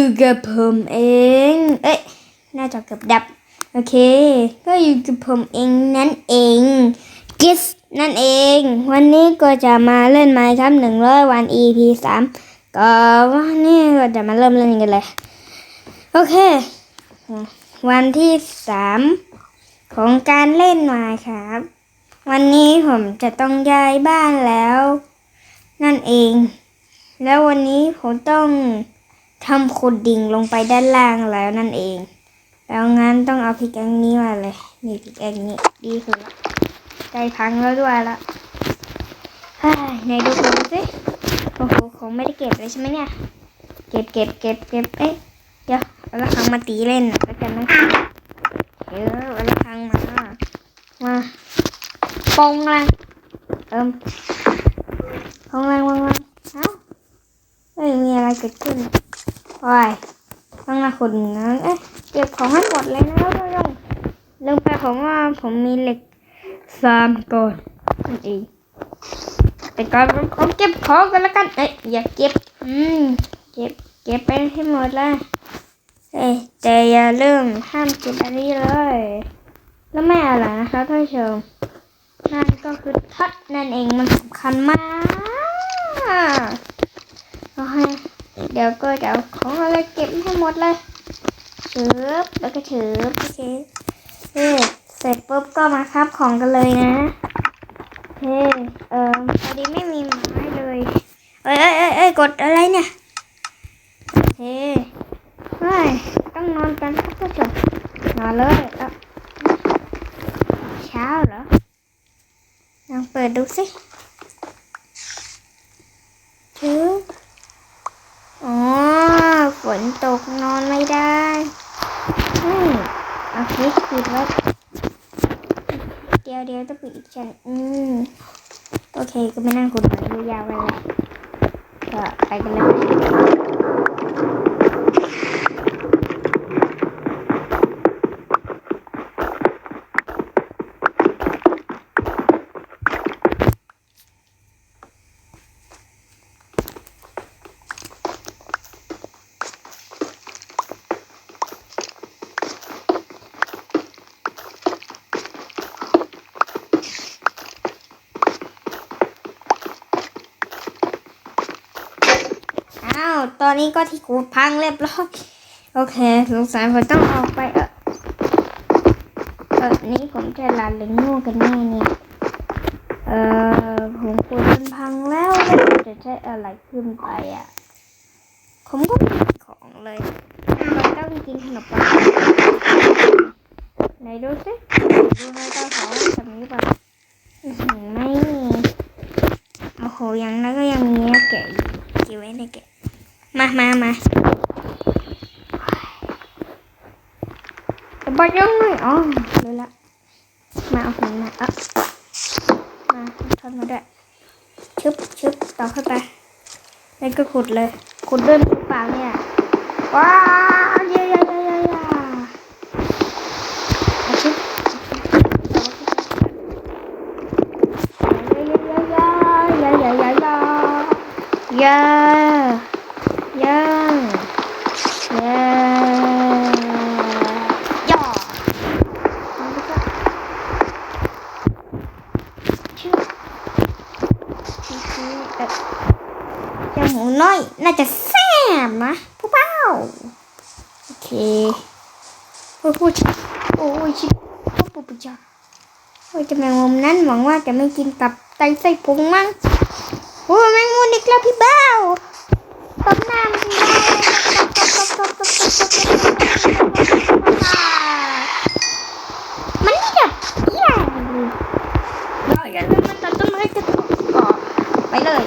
อยู่กับผมเอง เอ้ยน้าจอเกือบดับ โอเค ก็อยู่กับผมเองนั่นเอง กิสนั่นเอง วันนี้ก็จะมาเล่นไม้ครับหนึ่งร้อยวัน EP สามก็วันนี้ก็จะมาเริ่มเล่นกันเลย โอเค วันที่สามของการเล่นม้ครับ วันนี้ผมจะต้องย้ายบ้านแล้ว นั่นเอง แล้ววันนี้ผมต้อง ทำขุดดิ่งลงไปด้านล่างแล้วนั่นเอง แล้วงั้นต้องเอาพิกแองนี้มาเลย นี่พิกแองนี้ดีสุดละใจพังแล้วด้วยละเฮ้ยไหนดูผมสิโอ้โหคงไม่ได้เก็บเลยใช่ไหมเนี่ย เก็บเก็บเก็บเก็บเอ๊ะเดี๋ยวเอาละครังมาตีเล่นแล้วกันนะเออเอาละครังมา มาปองแรงเอิมปองแรงปองแรงเอ้าไม่มีอะไรเกิดขึ้น ว้ยต้องมาขุดนะเอ๊ะเก็บของให้หมดเลยนะล้วก็ต้องลืมไปผมว่าผมมีเหล็กสามก้อนนั่นเองแต่ก่อนผมเก็บของกันแล้วกัน เอ๊ะอย่าเก็บ อืม เก็บ เก็บไปให้หมดเลยเอ้ยแต่อย่าลืมห้ามเก็บอันนี้เลย แล้วไม่อะไรนะครับท่านผู้ชมนั่นก็คือทัดนั่นเองมันสำคัญมากโอเค เดี๋ยวก็จะเอาของอะไรเก็บให้หมดเลยเชืบแล้วก็เชืบโอเคเฮ้เสร็จปุ๊บก็มาคับของกันเลยนะ เฮ้เออพอดีไม่มีไม้เลย เอ้ยเอ้ยเอ้ยอยกดอะไรเนี่ย เฮ้เฮ้ยต้องนอนกันครับท่านผู้ชมนอนเลยเช้าเหรอลองเปิดดูสิชือ นตกนอนไม่ได้อืมโอเคปิดไว้เดี๋ยวเดี๋ยวจะปิดอีกชั้นอืมโอเคก็ไม่นั่งคุยกันยาวๆไปเลยก็ไปกันเลย ตอนนี้ก็ที่ขูพังเรียบร้อยโอเค สงสัยผมต้องออกไปเออเออนี้ผมจะลาหรือโง่กันแน่เนี่ยเออผมขูดมันพังแล้วแล้วจะใช้อะไรขึ้นไปอะ ผมก็มีของเลยเราต้องกินขนมปังไหนดูสิดูในเตาเผาแบบนี้ป่ะอื้อหือไม่มีโอ้โหอยังนั้นก็ยังมีเนื้อแกะอยู่เก็บไว้ในแกะ มามามาแต่บยังไม่อ๋อรู้ละ มาเอาหินมาเอะมาทอนมาด้วยชึบชึบต่อเข้าไปแล้วก็ขุดเลย ขุดด้วยมือเปล่าเนี่ย ว้าวเยอะเยอะเยอะเยอะเยอะเอาชึบเยอะเยอะเยอะเยอะเยอะเยอะเยอะเยอะเยังยังย่อแล้วก็ชึบชึบชึบเอ่อเจ้าหมูน้อย น่าจะแซ่บนะผู้เป้าโอเคโอ้ยพูดโอ้ยชิบโอ้ปุ๊บจ้าโอ้ยจะแมงมุมนั้นหวังว่าจะไม่กินตับไตไส้พุงมั้งโอ้ยแมงมุมอีกแล้วพี่เบ้า ตบหน้ามันได้ตบตบตบตบตบตบตบมันนี่แบบเหี้ยเลยอย่าลืมมันตัดต้นไม้กระตบกก่อนไปเลย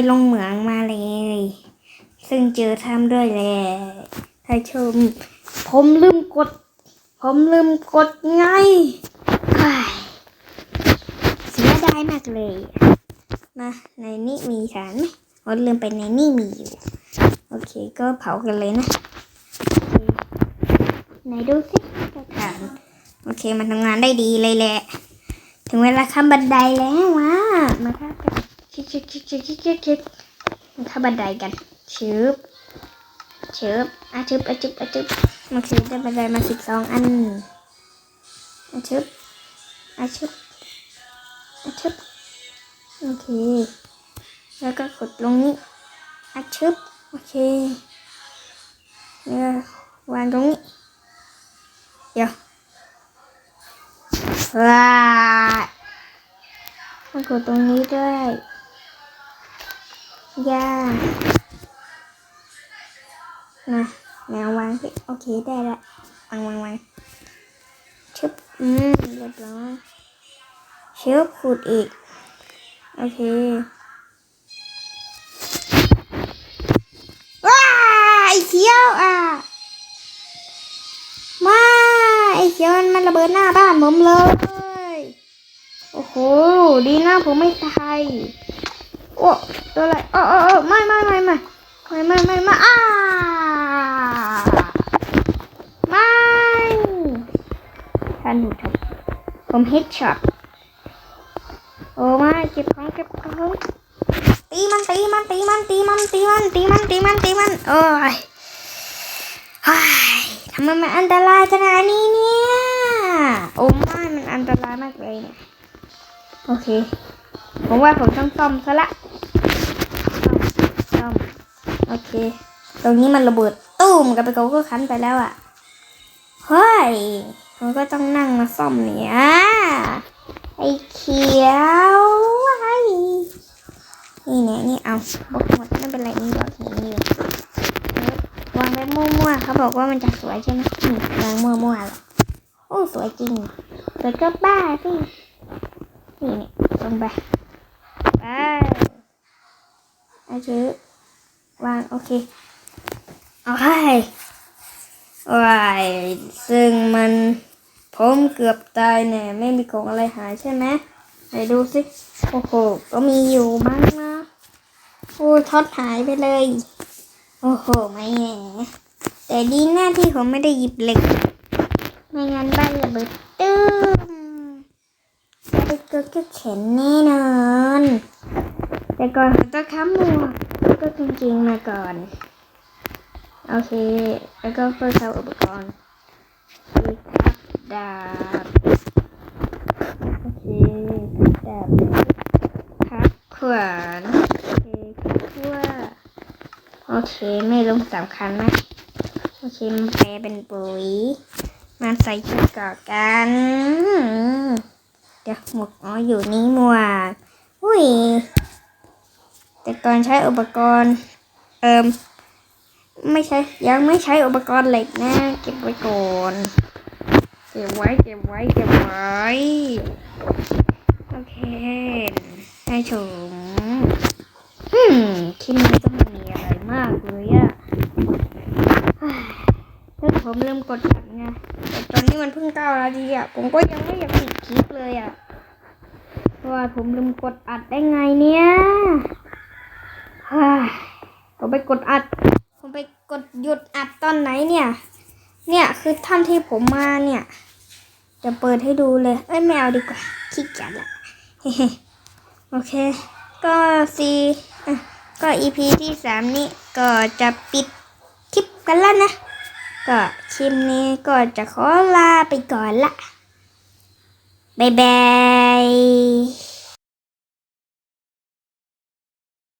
ลงไปลงเหมืองมาเลย ซึ่งเจอถ้ำด้วยแหละท่านชม ผมลืมกด ผมลืมกดไงเฮ้ยเสียดายมากเลยมาในนี้มีฐานไหมโอ้ลืมไปในนี่มีอยู่ โอเคก็เผากันเลยนะโอเคไหนดูสิฐานโอเคมันทำงานได้ดีเลยแหละ ถึงเวลาข้ามบันไดแล้วมามาข้า ชิดชิดชิดชิดชิดชิดชิดมาข้าบันไดกันชืบชืบอาชึบอาชึบอาชึบโอเคได้บันไดมาสิบสองอันอาชึบอาชึบอาชึบโอเค แล้วก็กดลงนี้อาชึบโอเคแล้ววางตรงนี้เดี๋ยวว้ามันกดตรงนี้ด้วย ย่านะแมววางสิโอเคได้ละวางวางวางชึบอืมเรียบร้อยเชือบขุดอีก โอเคว้าไอเขียวอะมาไอเขียวมันมันระเบิดหน้าบ้านผมเลย โอ้โห ดีนะผมไม่ตายโอ้ ตัวอะไรเออเออไม่ไม่ไม่ไม่ไม่ไม่ไม่ไม่อ้าไม่ท่านผู้ชมผมเฮดช็อตโอ้ไม่เก็บของเก็บของตีมันตีมันตีมันตีมันตีมันตีมันตีมันตีมันโอ้ยทำไมมันอันตรายขนาดนี้เนี่ยโอ้ไม่มันอันตรายมากเลยเนี่ยโอเค ผมว่าผมต้องซ่อมซะละ โอเค ตรงนี้มันระเบิดตู้มกับไปเขาก็คันไปแล้วอะ่ะเฮ้ยผมก็ต้องนั่งมาซ่อมเนี่ยไอ้เขียวไอ้นี่เนี่ยนี่เอาบกหมดไม่เป็นไรนี่บอกอย่างนี้เลยวางไว้มั่วๆเขาบอกว่ามันจะสวยใช่ไหมวางมั่วๆหรอโอ้สวยจริงสวยก็บ้าสินี่นี่ลงไปไปเอาชื่อ วางโอเคเอาให้ายซึ่งมันผมเกือบตายเนี่ยไม่มีของอะไรหายใช่ไหมไหนดูสิโอ้โหก็มีอยู่บ้างนะโอ้ท็อตหายไปเลย โอ้โหไม่แง่แต่ดีหน้าที่ผมไม่ได้หยิบเหล็กไม่งั้นบ้านระเบิดตื้มจะไปเกิดก็เข็นแน่นอน แต่ก่อนผมจะค้ำหมวก ก็จริงๆมาก่อน โอเค แล้วก็เพิ่มเข้าอุปกรณ์อีกครับดาบ โอเคดาบครับขวานโอเคขั้วโอเค ไม่ลงสำคัญนะ โอเคมันแปลเป็นปุ๋ยมันใส่ชุดก่อกัน เดี๋ยวหมวกอ๋ออยู่นี่หมวกอุ้ย แต่ก่อนใช้อุปกรณ์เอิมไม่ใช่ยังไม่ใช้อุปกรณ์เหล็กนะ เก็บไว้ก่อนเก็บไว้เก็บไว้เก็บไว้โอเคให้ชมอืมคลิปนี้ก็ไม่มีอะไรมากเลยอะเฮ้ยแล้วผมลืมกดอัดไงแต่ตอนนี้มันเพิ่งเก้านาทีอะผมก็ยังไม่อยากปิดคลิปเลยอะเพราะว่าผมลืมกดอัดได้ไงเนี้ย ผมไปกดอัด ผมไปกดหยุดอัดตอนไหนเนี่ย เนี่ยคือท่านที่ผมมาเนี่ยจะเปิดให้ดูเลย เอ้ยไม่เอาดีกว่าขี้เกียจละโอเค ก็ซีก็อีพีที่สามนี้ก็จะปิดคลิปกันแล้วนะ ก็คลิปนี้ก็จะขอลาไปก่อนละ บ๊ายบาย